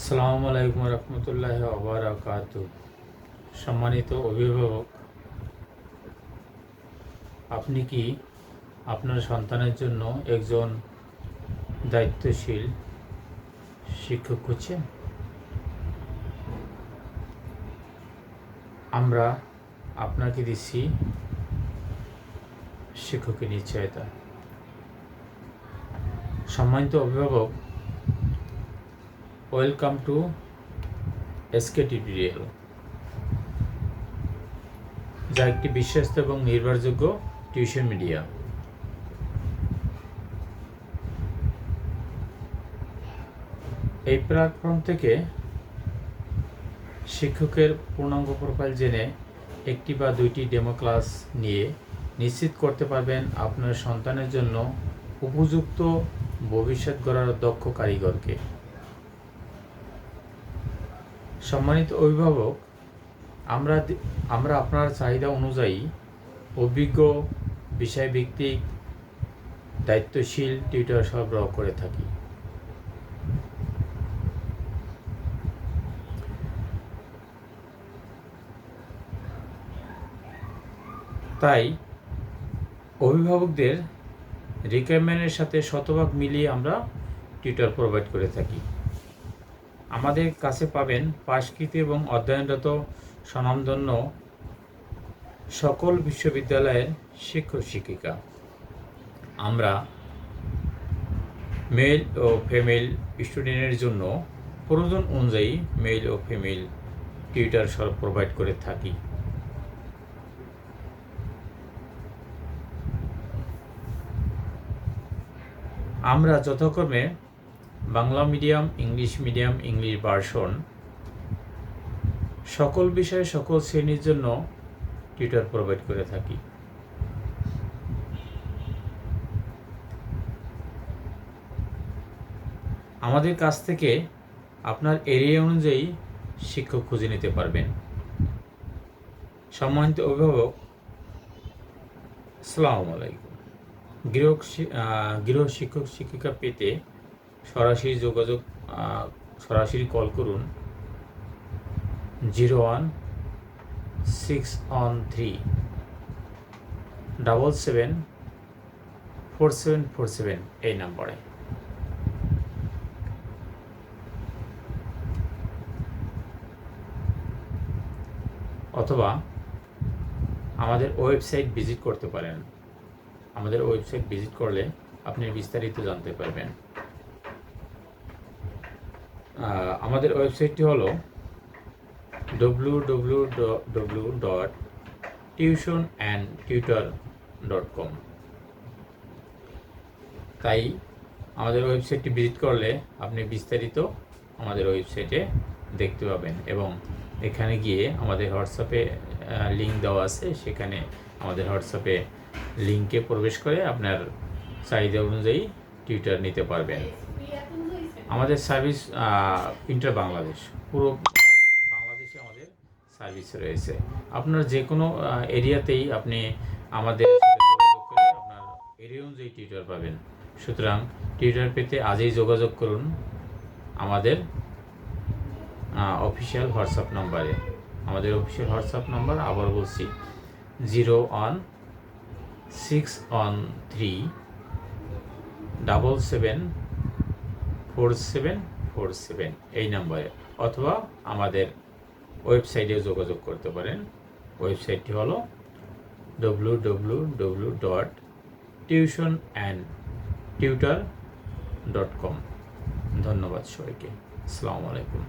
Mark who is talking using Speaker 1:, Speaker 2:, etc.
Speaker 1: আসসালামু আলাইকুম রহমতুল্লাহ আবরাকাত সম্মানিত অভিভাবক, আপনি কি আপনার সন্তানের জন্য একজন দায়িত্বশীল শিক্ষক খুঁজছেন? আমরা আপনাকে দিচ্ছি শিক্ষকের নিশ্চয়তা। সম্মানিত অভিভাবক ওয়েলকাম টু এসকে টিউটোরিয়াল যা একটি বিশ্বস্ত এবং নির্ভরযোগ্য টিউশন মিডিয়া এই প্ল্যাটফর্ম থেকে শিক্ষকের পূর্ণাঙ্গ প্রোফাইল জেনে একটি বা দুইটি ডেমো ক্লাস নিয়ে নিশ্চিত করতে পারবেন আপনার সন্তানের জন্য উপযুক্ত ভবিষ্যৎ গড়ার দক্ষ কারিগরকে। সম্মানিত অভিভাবক, আমরা আমরা আপনার চাহিদা অনুযায়ী অভিজ্ঞ, বিষয়ভিত্তিক, দায়িত্বশীল টিউটর সরবরাহ করে থাকি। তাই অভিভাবকদের রিকোয়ারমেন্টের সাথে শতভাগ মিলিয়ে আমরা টিউটর প্রোভাইড করে থাকি। আমাদের কাছে পাবেন পাশকৃত এবং অধ্যয়নরত স্বনামধন্য সকল বিশ্ববিদ্যালয়ের শিক্ষক শিক্ষিকা। আমরা মেল ও ফিমেল স্টুডেন্টের জন্য প্রয়োজন অনুযায়ী মেল ও ফিমেল টিউটার সব প্রোভাইড করে থাকি। আমরা যথাক্রমে Bangla medium, English medium, English version. সকল বিষয়ে সকল শ্রেণির জন্য টিউটর প্রোভাইড করে থাকি। আমাদের কাছ থেকে আপনার এরিয়া অনুযায়ী শিক্ষক খুঁজে নিতে পারবেন। সম্মানিত অভিভাবক, আসসালামু আলাইকুম। গৃহ গৃহ শিক্ষক শিক্ষিকা পেতে সরাসরি যোগাযোগ সরাসরি কল করুন। Zero one six one three double seven four seven four seven এই নম্বরে। অথবা আমাদের ওয়েবসাইট ভিজিট করতে পারেন। আমাদের ওয়েবসাইট ভিজিট করলে আপনি বিস্তারিত জানতে পারবেন। আমাদের ওয়েবসাইটটি হলো W W W dot tuition and tutor dot com তাই আমাদের ওয়েবসাইটটি ভিজিট করলে আপনি বিস্তারিত আমাদের ওয়েবসাইটে দেখতে পাবেন এবং এখানে গিয়ে আমাদের হোয়াটসঅ্যাপে লিঙ্ক দেওয়া আছে। সেখানে আমাদের হোয়াটসঅ্যাপে লিঙ্কে প্রবেশ করে আপনার চাহিদা অনুযায়ী টিউটার নিতে পারবেন। আমাদের সার্ভিস ইন্টার বাংলাদেশ, পুরো বাংলাদেশে আমাদের সার্ভিস রয়েছে। আপনার যে কোনো এরিয়াতেই আপনি আমাদের আপনার এরিয়া অনুযায়ী টিউটার পাবেন। সুতরাং টিউটার পেতে আজই যোগাযোগ করুন আমাদের অফিসিয়াল হোয়াটসঅ্যাপ নাম্বারে। আমাদের অফিসিয়াল হোয়াটসঅ্যাপ নাম্বার আবার বলছি, zero one six one three double seven four seven four seven এই নাম্বারে। অথবা আমাদের ওয়েবসাইটেও যোগাযোগ করতে পারেন। ওয়েবসাইটটি হলো W W W dot tuition and tutor dot com ধন্যবাদ সবাইকে। আসসালামু আলাইকুম।